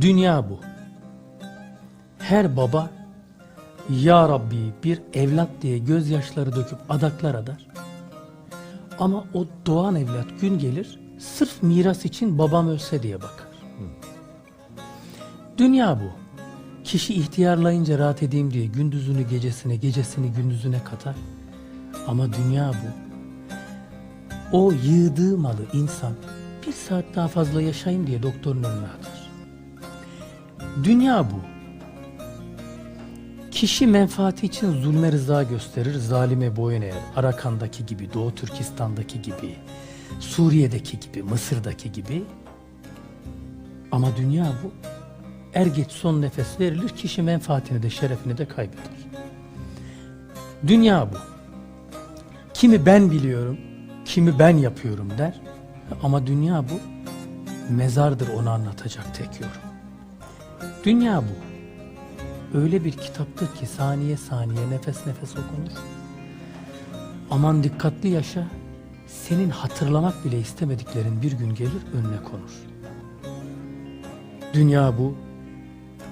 Dünya bu. Her baba Ya Rabbi bir evlat diye gözyaşları döküp adaklar adar. Ama o doğan evlat gün gelir sırf miras için babam ölse diye bakar. Dünya bu. Kişi ihtiyarlayınca rahat edeyim diye gündüzünü gecesine, gecesini gündüzüne katar. Ama dünya bu. O yığdığı malı insan bir saat daha fazla yaşayayım diye doktorun önüne atar. Dünya bu. Kişi menfaati için zulme rıza gösterir, zalime boyun eğer. Arakan'daki gibi, Doğu Türkistan'daki gibi, Suriye'deki gibi, Mısır'daki gibi. Ama dünya bu. Er geç son nefes verilir, kişi menfaatini de şerefini de kaybeder. Dünya bu. Kimi ben biliyorum, kimi ben yapıyorum der. Ama dünya bu. Mezardır onu anlatacak tek yorum. Dünya bu. Öyle bir kitaptır ki saniye saniye nefes nefes okunur. Aman dikkatli yaşa. Senin hatırlamak bile istemediklerin bir gün gelir önüne konur. Dünya bu.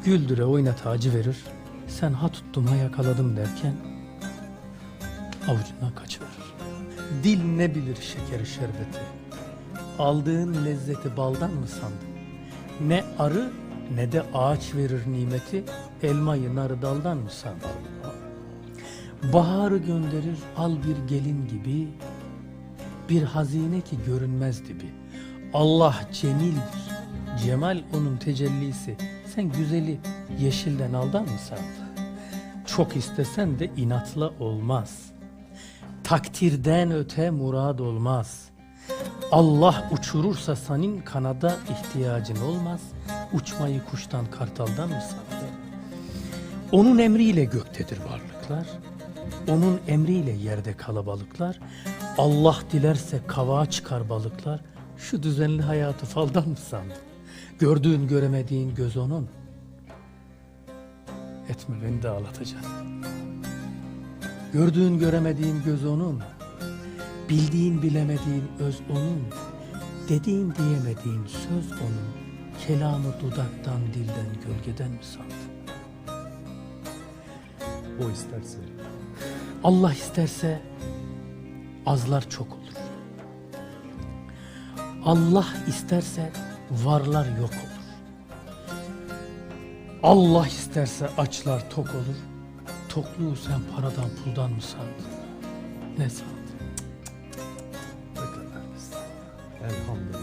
Güldüre oynata acı verir. Sen ha tuttum ha yakaladım derken avucundan kaçıverir. Dil ne bilir şekeri şerbeti. Aldığın lezzeti baldan mı sandın? Ne arı ne de ağaç verir nimeti. Elmayı narı daldan mı sandın? Baharı gönderir al bir gelin gibi. Bir hazine ki görünmez dibi. Allah cemildir. Cemal onun tecellisi. Sen güzeli yeşilden aldan mı sandın? Çok istesen de inatla olmaz. Takdirden öte murad olmaz. Allah uçurursa senin kanada ihtiyacın olmaz. Uçmayı kuştan kartaldan mı sandın? Onun emriyle göktedir varlıklar. Onun emriyle yerde kalabalıklar. Allah dilerse kavağa çıkar balıklar. Şu düzenli hayatı faldan mı sandın? Gördüğün göremediğin göz onun. Etme beni de ağlatacaksın. Gördüğün göremediğin göz onun. Bildiğin bilemediğin öz onun. Dediğin diyemediğin söz onun. Kelamı dudaktan dilden gölgeden mi sandın? O isterse. Allah isterse azlar çok olur. Allah isterse varlar yok olur. Allah isterse açlar tok olur. Tokluğu sen paradan puldan mı sandın? Ne sandın? and humble.